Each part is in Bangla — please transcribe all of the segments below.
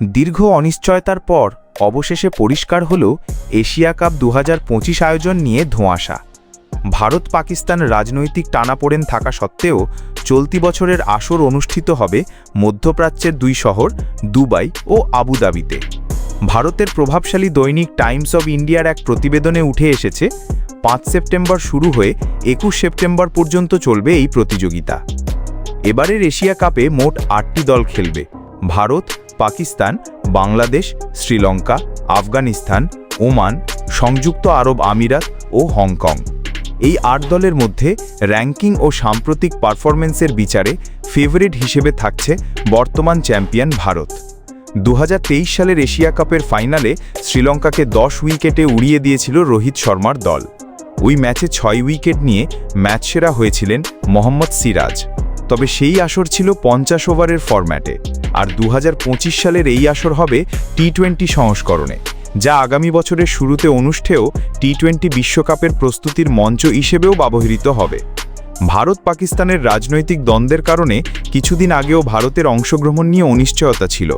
দীর্ঘ অনিশ্চয়তার পর অবশেষে পরিষ্কার হল এশিয়া কাপ দু হাজার পঁচিশ আয়োজন নিয়ে ধোঁয়াশা। ভারত পাকিস্তান রাজনৈতিক টানাপোড়েন থাকা সত্ত্বেও চলতি বছরের আসর অনুষ্ঠিত হবে মধ্যপ্রাচ্যের দুই শহর, দুবাই ও আবুধাবিতে। ভারতের প্রভাবশালী দৈনিক টাইমস অব ইন্ডিয়ার এক প্রতিবেদনে উঠে এসেছে, পাঁচ সেপ্টেম্বর শুরু হয়ে একুশ সেপ্টেম্বর পর্যন্ত চলবে এই প্রতিযোগিতা। এবারের এশিয়া কাপে মোট আটটি দল খেলবে, ভারত পাকিস্তান, বাংলাদেশ, শ্রীলঙ্কা, আফগানিস্তান, ওমান, সংযুক্ত আরব আমিরাত ও হংকং। এই আট দলের মধ্যে র্যাঙ্কিং ও সাম্প্রতিক পারফরমেন্সের বিচারে ফেভারিট হিসেবে থাকছে বর্তমান চ্যাম্পিয়ন ভারত। দু হাজার তেইশ সালের এশিয়া কাপের ফাইনালে শ্রীলঙ্কাকে দশ উইকেটে উড়িয়ে দিয়েছিল রোহিত শর্মার দল। ওই ম্যাচে ছয় উইকেট নিয়ে ম্যাচ সেরা হয়েছিলেন মোহাম্মদ সিরাজ। তবে সেই আসর ছিল পঞ্চাশ ওভারের ফরম্যাটে। আর দু হাজার পঁচিশ সালের এই আসর হবে টি টোয়েন্টি সংস্করণে, যা আগামী বছরের শুরুতে অনুষ্ঠেয় টি টোয়েন্টি বিশ্বকাপের প্রস্তুতির মঞ্চ হিসেবেও ব্যবহৃত হবে। ভারত পাকিস্তানের রাজনৈতিক দ্বন্দ্বের কারণে কিছুদিন আগেও ভারতের অংশগ্রহণ নিয়ে অনিশ্চয়তা ছিল।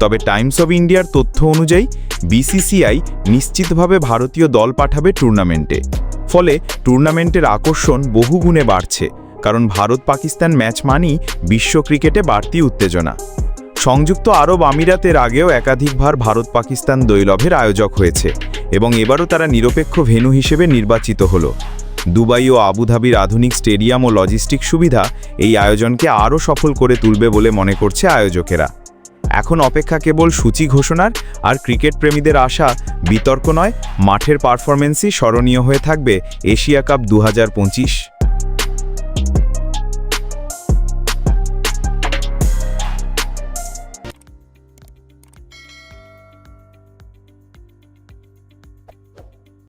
তবে টাইমস অব ইন্ডিয়ার তথ্য অনুযায়ী বিসিসিআই নিশ্চিতভাবে ভারতীয় দল পাঠাবে টুর্নামেন্টে। ফলে টুর্নামেন্টের আকর্ষণ বহুগুণে বাড়ছে, কারণ ভারত পাকিস্তান ম্যাচ মানেই বিশ্ব ক্রিকেটে বাড়তি উত্তেজনা। সংযুক্ত আরব আমিরাতের আগেও একাধিকবার ভারত পাকিস্তান দৈলভের আয়োজক হয়েছে এবং এবারও তারা নিরপেক্ষ ভেন্যু হিসেবে নির্বাচিত হলো। দুবাই ও আবুধাবির আধুনিক স্টেডিয়াম ও লজিস্টিক সুবিধা এই আয়োজনকে আরও সফল করে তুলবে বলে মনে করছে আয়োজকেরা। এখন অপেক্ষা কেবল সূচি ঘোষণার আর ক্রিকেট প্রেমীদের আশা, বিতর্ক নয়, মাঠের পারফরমেন্সই স্মরণীয় হয়ে থাকবে এশিয়া কাপ দু হাজার পঁচিশ।